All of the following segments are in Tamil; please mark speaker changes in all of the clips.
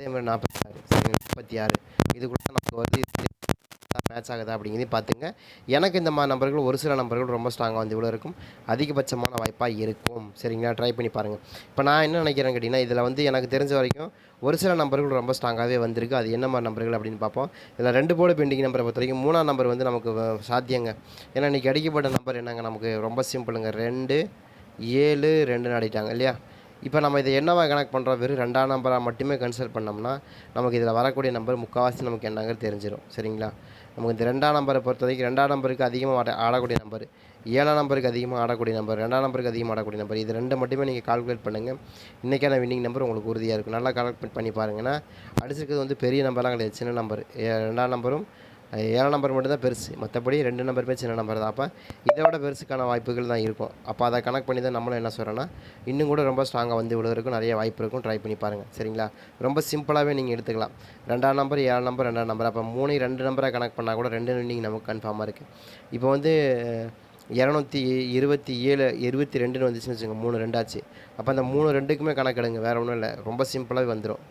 Speaker 1: அதே மாதிரி நாற்பத்தி ஆறு சரிங்க முப்பத்தி ஆறு. இது கூட நமக்கு வருது மேட்ச் ஆகுதா அப்படிங்கிறதையும் பார்த்துங்க. எனக்கு இந்த மாதிரி நம்பர்கள் ஒரு சில நம்பர்கள் ரொம்ப ஸ்ட்ராங்காக வந்து இவ்வளோ இருக்கும். அதிகபட்சமான வாய்ப்பாக இருக்கும். சரிங்களா? ட்ரை பண்ணி பாருங்கள் இப்போ நான் என்ன நினைக்கிறேன் கேட்டிங்கன்னா இதில் வந்து எனக்கு தெரிஞ்ச வரைக்கும் ஒரு சில நம்பர்கள் ரொம்ப ஸ்ட்ராங்காகவே வந்திருக்கு. அது என்ன மாதிரி நம்பர்கள் அப்படின்னு பார்ப்போம். இதில் ரெண்டு போர்டு பெண்டிங் நம்பரை பொறுத்த வரைக்கும் மூணாம் நம்பர் வந்து நமக்கு சாத்தியங்க. ஏன்னா இன்றைக்கி அடிக்கப்பட்ட நம்பர் என்னங்க? நமக்கு ரொம்ப சிம்பிளுங்க ரெண்டு ஏழு ரெண்டுன்னு அடிட்டாங்க இல்லையா? இப்போ நம்ம இதை என்னவா கணக்கு பண்ணுறோம் வெறும் ரெண்டாம் நம்பராக மட்டுமே கன்சல்ட் பண்ணோம்னா நமக்கு இதில் வரக்கூடிய நம்பர் முக்கால்வாசி நமக்கு என்னங்கிறது தெரிஞ்சிடும் சரிங்களா? நமக்கு இந்த ரெண்டாம் நம்பரை பொறுத்த வரைக்கும் ரெண்டாம் நம்பருக்கு அதிகமாக ஆட ஆடக்கூடிய நம்பர் ஏழாம் நம்பருக்கு அதிகமாக ஆடக்கூடிய நம்பர் ரெண்டாம் நம்பருக்கு அதிகமாக ஆடக்கூடிய நம்பர் இது ரெண்டு மட்டுமே நீங்கள் கால்குலேட் பண்ணுங்கள் இன்றைக்கான வின்னிங் நம்பர் உங்களுக்கு உறுதியாக இருக்கும். நல்லா கால்குலேட் பண்ணி பாருங்கன்னா அடிச்சிருக்கிறது வந்து பெரிய நம்பர்லாம் கிடையாது. சின்ன நம்பர் ரெண்டாம் நம்பரும் ஏழாம் நம்பர் மட்டும்தான் பெருசு. மற்றபடி ரெண்டு நம்பருமே சின்ன நம்பர் தான். அப்போ இதை விட பெருசுக்கான வாய்ப்புகள் தான் இருக்கும். அப்போ அதை கனெக்ட் பண்ணி தான் நம்மளும் என்ன சொல்கிறோன்னா இன்னும் கூட ரொம்ப ஸ்ட்ராங்காக வந்து விழுவதற்கும் நிறைய வாய்ப்பு இருக்கும். ட்ரை பண்ணி பாருங்கள் சரிங்களா? ரொம்ப சிம்பிளாகவே நீங்கள் எடுத்துக்கலாம். ரெண்டாம் நம்பர் ஏழாம் நம்பர் ரெண்டாம் நம்பர் அப்போ மூணு ரெண்டு நம்பராக கனெக்ட் பண்ணால் கூட ரெண்டு நீங்கள் நமக்கு கன்ஃபார்மாக இருக்குது இப்போ வந்து இரநூத்தி இருபத்தி ஏழு இருபத்தி ரெண்டுன்னு வந்துச்சுன்னு வச்சுக்கோங்க. மூணு ரெண்டாச்சு அப்போ அந்த மூணு ரெண்டுக்குமே கணக்கெடுங்க வேறு ஒன்றும் இல்லை. ரொம்ப சிம்பிளாகவே வந்துடும்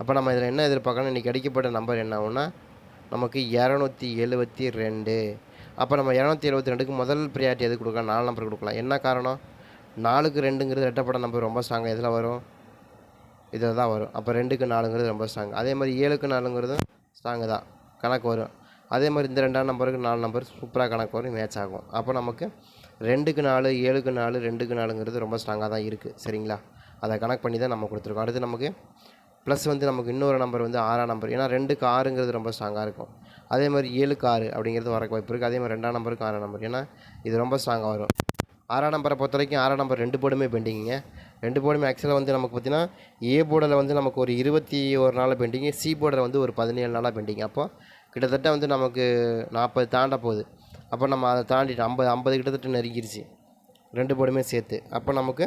Speaker 1: அப்போ நம்ம இதில் என்ன எதிர்பார்க்கணும் இன்றைக்கி அடிக்கப்பட்ட நம்பர் என்ன ஆகும்னா நமக்கு இரநூத்தி எழுபத்தி ரெண்டு. அப்போ நம்ம இரநூத்தி எழுபத்தி ரெண்டுக்கு முதல் ப்ரியாரிட்டி எது கொடுக்கலாம்? நாலு நம்பர் கொடுக்கலாம். என்ன காரணம்? நாலுக்கு ரெண்டுங்கிறது ரெட்டப்பட்ட நம்பர் ரொம்ப ஸ்ட்ராங்காக எதில் வரும்? இதில் தான் வரும். அப்போ ரெண்டுக்கு நாலுங்கிறது ரொம்ப ஸ்ட்ராங் அதே மாதிரி ஏழுக்கு நாலுங்கிறதும் ஸ்ட்ராங்கு தான். கணக்கு வரும். அதே மாதிரி இந்த ரெண்டாம் நம்பருக்கு நாலு நம்பர் சூப்பராக கணக்கு வரும் மேட்ச் ஆகும். அப்போ நமக்கு ரெண்டுக்கு நாலு ஏழுக்கு நாலு ரெண்டுக்கு நாலுங்கிறது ரொம்ப ஸ்ட்ராங்காக தான் இருக்குது சரிங்களா? அதை கணக்கு பண்ணி தான் நம்ம கொடுத்துருக்கோம். அடுத்து நமக்கு ப்ளஸ் வந்து நமக்கு இன்னொரு நம்பர் வந்து ஆறாம் நம்பர் ஏன்னா ரெண்டுக்கு ஆறுங்கிறது ரொம்ப ஸ்ட்ராங்காக இருக்கும். அதே மாதிரி ஏழுக்கு ஆறு அப்படிங்கிறது வரக்கு வாய்ப்பு இருக்குது அதே மாதிரி ரெண்டாம் நம்பருக்கு ஆறாம் நம்பர் ஏன்னா இது ரொம்ப ஸ்ட்ராங்காக வரும். ஆறாம் நம்பரை பொறுத்த வரைக்கும் ஆறாம் நம்பர் ரெண்டு போர்டுமே பெண்டிங்க ரெண்டு போர்டுமே ஆக்சுவலாக வந்து நமக்கு பார்த்தீங்கன்னா ஏ போர்டில் வந்து நமக்கு ஒரு இருபத்தி ஒரு நாள் பெண்டிங்கு சி போர்டில் வந்து ஒரு பதினேழு நாளாக பெண்டிங் அப்போ கிட்டத்தட்ட வந்து நமக்கு நாற்பது தாண்ட போகுது. அப்போ நம்ம அதை தாண்டிட்டு ஐம்பது ஐம்பது கிட்டத்தட்ட நெருங்கிருச்சு. ரெண்டு போர்டுமே சேர்த்து. அப்போ நமக்கு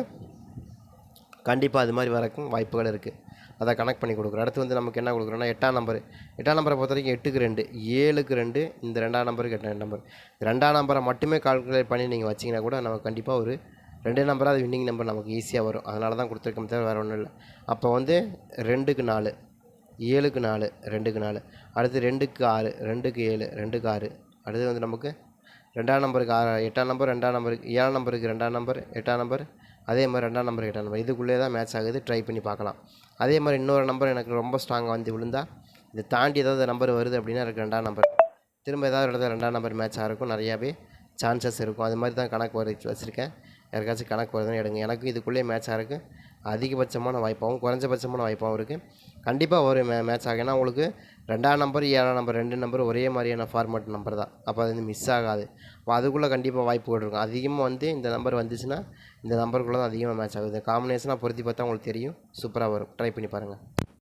Speaker 1: கண்டிப்பாக அது மாதிரி வரக்கும் வாய்ப்புகள் இருக்குது அதை கனெக்ட் பண்ணி கொடுக்குறோம். அடுத்து வந்து நமக்கு என்ன கொடுக்குறோன்னா எட்டாம் நம்பர் எட்டாம் நம்பரை பொறுத்த வரைக்கும் எட்டுக்கு ரெண்டு ஏழுக்கு ரெண்டு இந்த ரெண்டாம் நம்பருக்கு எட்டு நம்பர் ரெண்டாம் நம்பரை மட்டுமே கால்குலேட் பண்ணி நீங்கள் வச்சிங்கன்னா கூட நமக்கு கண்டிப்பாக ஒரு ரெண்டு நம்பராக அது வின்னிங் நம்பர் நமக்கு ஈஸியாக வரும். அதனால தான் கொடுத்துருக்கோம் தவிர வேறு ஒன்றும் இல்லை. அப்போ வந்து ரெண்டுக்கு நாலு ஏழுக்கு நாலு ரெண்டுக்கு நாலு. அடுத்து ரெண்டுக்கு ஆறு ரெண்டுக்கு ஏழு ரெண்டுக்கு ஆறு. அடுத்து வந்து நமக்கு ரெண்டாம் நம்பருக்கு ஆறு எட்டாம் நம்பர் ரெண்டாம் நம்பருக்கு ஏழாம் நம்பருக்கு ரெண்டாம் நம்பர் எட்டாம் நம்பர் அதே மாதிரி ரெண்டாம் நம்பர் எட்டாம் நம்பர் இதுக்குள்ளே தான் மேட்ச் ஆகுது. ட்ரை பண்ணி பார்க்கலாம். அதே மாதிரி இன்னொரு நம்பர் எனக்கு ரொம்ப ஸ்ட்ராங்காக வந்து விழுந்தா இதை தாண்டி ஏதாவது நம்பர் வருது அப்படின்னா எனக்கு ரெண்டாம் நம்பர் திரும்ப ஏதாவது இடத்துல ரெண்டாம் நம்பர் மேட்ச் இருக்கும் நிறையாவே சான்சஸ் இருக்கும். அது மாதிரி தான் கணக்கு வர வச்சுருக்கேன். யாருக்காச்சும் கணக்கு வருதுன்னு எடுங்க. எனக்கும் இதுக்குள்ளேயே மேட்ச் இருக்குது அதிகபட்சமான வாய்ப்பாகவும் குறைஞ்சபட்சமான வாய்ப்பாகவும் இருக்குது கண்டிப்பாக ஒரு மே மேட்ச் ஆகும் ஏன்னா உங்களுக்கு ரெண்டாம் நம்பர் ஏழாம் நம்பர் ரெண்டு நம்பர் ஒரே மாதிரியான ஃபார்மேட் நம்பர் தான். அப்போ அது வந்து மிஸ் ஆகாது. அப்போ அதுக்குள்ளே கண்டிப்பாக வாய்ப்புகள் இருக்கும். அதிகமாக வந்து இந்த நம்பர் வந்துச்சுன்னா இந்த நம்பருக்குள்ளே தான் அதிகமாக மேட்ச் ஆகுது. காம்பினேஷனாக பொருத்தி பார்த்தா உங்களுக்கு தெரியும். சூப்பராக வரும். ட்ரை பண்ணி பாருங்கள்